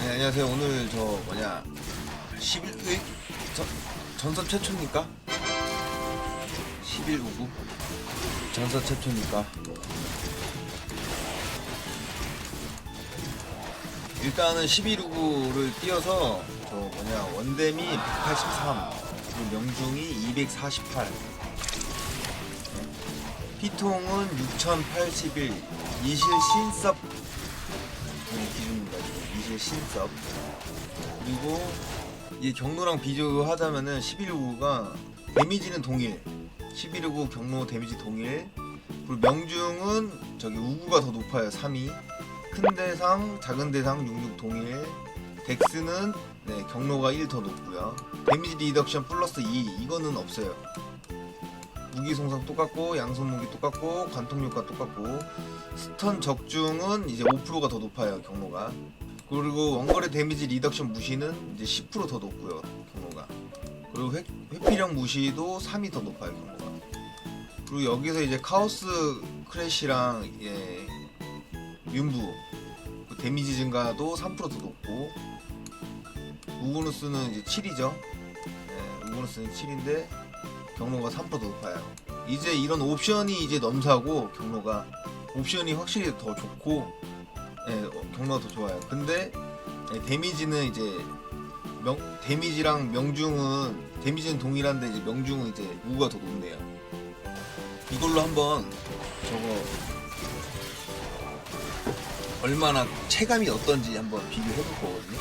네, 안녕하세요. 오늘 저 뭐냐 11회 전, 전선 최초입니까? 1199 전선 최초입니까? 일단은 1199를 띄어서 저 뭐냐 원댐이 183 그리고 명중이 248 피통은 6081 이실 신섭 네, 기준입니다. 이실 신섭 그리고 이 경로랑 비교하자면은 1159가 데미지는 동일. 1159 경로 데미지 동일. 그리고 명중은 저기 우구가 더 높아요 3위 큰 대상 작은 대상 66 동일. 덱스는 네, 경로가 1 더 높고요. 데미지 리덕션 플러스 2 이거는 없어요. 무기 송상 똑같고 양손 무기 똑같고 관통 효과 똑같고. 스턴 적중은 이제 5%가 더 높아요 경로가 그리고 원거리 데미지 리덕션 무시는 이제 10%더 높고요 경로가. 그리고 회, 회피력 무시도 3이 더 높아요 경로가. 그리고 여기서 이제 카오스 크래시랑 예, 윤부 그 데미지 증가도 3%더 높고 우구누스는 이제 7이죠. 예, 우구누스는 7인데 경로가 3%더 높아요. 이제 이런 옵션이 이제 넘사고 경로가 옵션이 확실히 더 좋고 예, 어, 경로가 더 좋아요. 근데 예, 데미지는 이제 명, 데미지랑 명중은 데미지는 동일한데 이제 명중은 이제 우가 더 높네요. 이걸로 한번 저거 얼마나 체감이 어떤지 한번 비교해 볼 거거든요.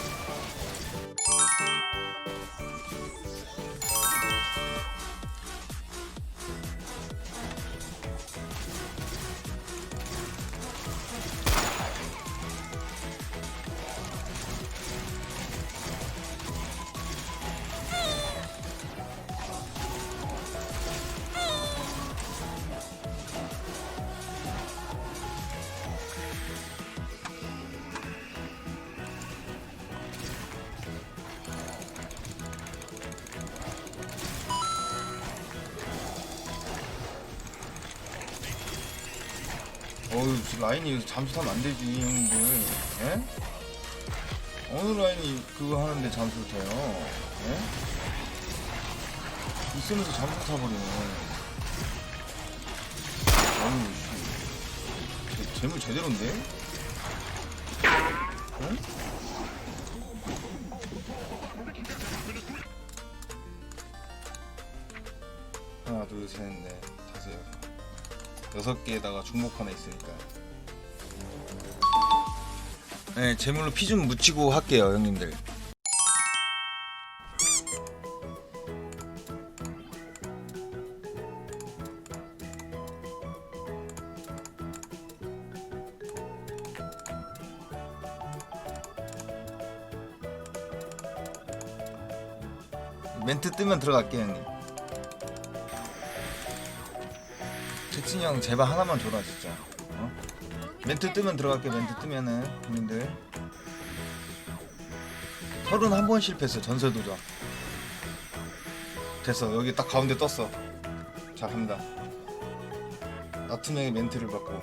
어휴 라인이 잠수타면 안 되지 형님들 예? 어느 라인이 그거 하는데 잠수를 타요 예? 있으면서 잠수 타버리네 아유 씨 재- 재물 제대로인데? 예? 하나 둘셋넷 여섯 개에다가 중복 하나 있으니까. 네, 제물로 피 좀 묻히고 할게요, 형님들. 멘트 뜨면 들어갈게요, 형님. 재진이 형 제발 하나만 줘라 진짜. 어? 멘트 뜨면 들어갈게 멘트 뜨면은 형님들. 31번 실패했어 전설 도전. 됐어 여기 딱 가운데 떴어. 자 갑니다. 나투명의 멘트를 받고.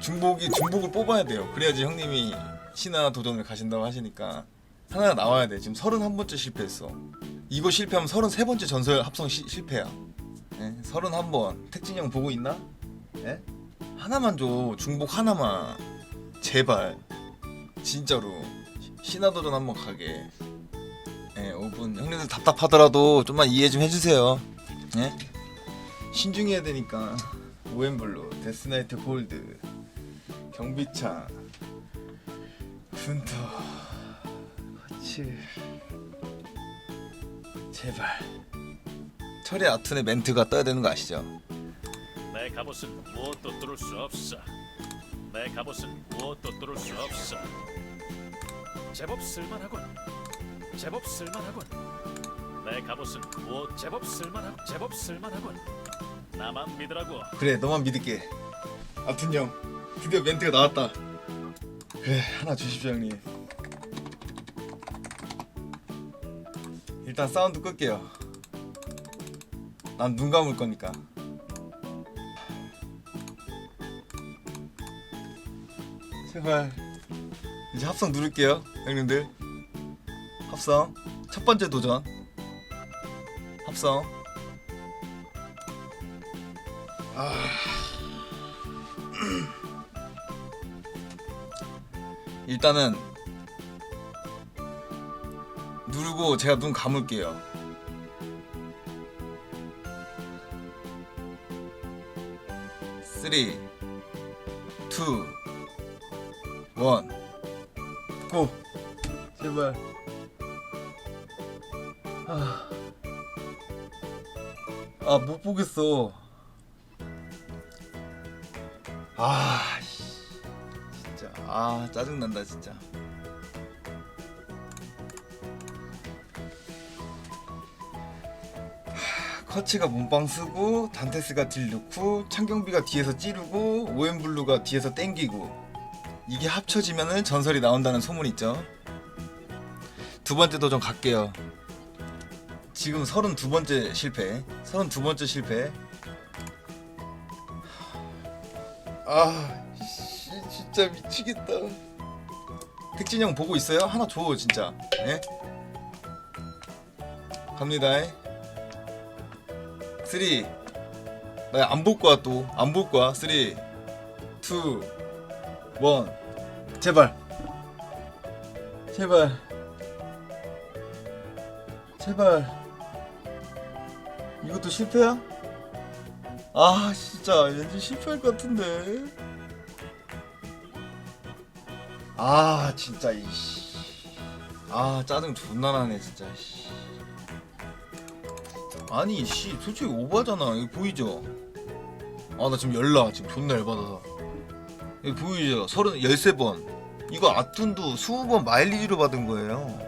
중복이 중복을 뽑아야 돼요. 그래야지 형님이 신화 도전을 가신다고 하시니까 하나 나와야 돼. 지금 31번째 실패했어. 이거 실패하면 33번째 전설 합성 시- 실패야 예, 31번. 택진이 형 보고 있나? 예? 하나만 줘. 중복 하나만. 제발. 진짜로. 시- 신화도전 한번 가게. 예, 5분. 형님들 답답하더라도 좀만 이해 좀 해주세요. 예? 신중해야 되니까. 오엠블루 데스나이트 골드. 경비차. 군터. 거칠. 제발 철의 아툰의 멘트가 떠야 되는 거 아시죠? 내 갑옷은 무엇도 뚫을 수 없어. 내 갑옷은 무엇도 뚫을 수 없어. 제법 쓸만하군. 제법 쓸만하군. 내 갑옷은 무엇 제법 쓸만하고 제법 쓸만하군. 나만 믿으라고. 그래 너만 믿을게 아툰 형 드디어 멘트가 나왔다 그래 하나 주십시오 형님 일단 사운드 끌게요 난 눈 감을 거니까. 제발. 이제 합성 누를게요 형님들. 합성. 첫 번째 도전. 합성. 아. 일단은 누르고 제가 눈 감을게요 쓰리 투 원, 고! 제발. 아, 아, 못 보겠어. 아, 씨. 진짜. 아, 짜증난다, 진짜. 커치가 몸빵 쓰고, 단테스가 딜 넣고, 창경비가 뒤에서 찌르고, 오엠블루가 뒤에서 땡기고, 이게 합쳐지면은 전설이 나온다는 소문 있죠. 두 번째 도전 갈게요. 지금 32번째 실패. 32번째 실패. 아, 씨, 진짜 미치겠다. 택진이 형 보고 있어요? 하나 줘, 진짜. 예? 갑니다. 3 나 안 볼 거야 또. 안 볼 거야. 3 2원 제발 제발 제발 이것도 실패야? 아 진짜 왠지 실패할 것 같은데 아 진짜 이씨 아 짜증 존나 나네 진짜 씨. 아니 씨 솔직히 오버잖아 이거 보이죠? 아 나 지금 열나 지금 존나 열받아서 여기 보이죠? 서른 열세 번. 이거 아툰도 20번 마일리지로 받은 거예요.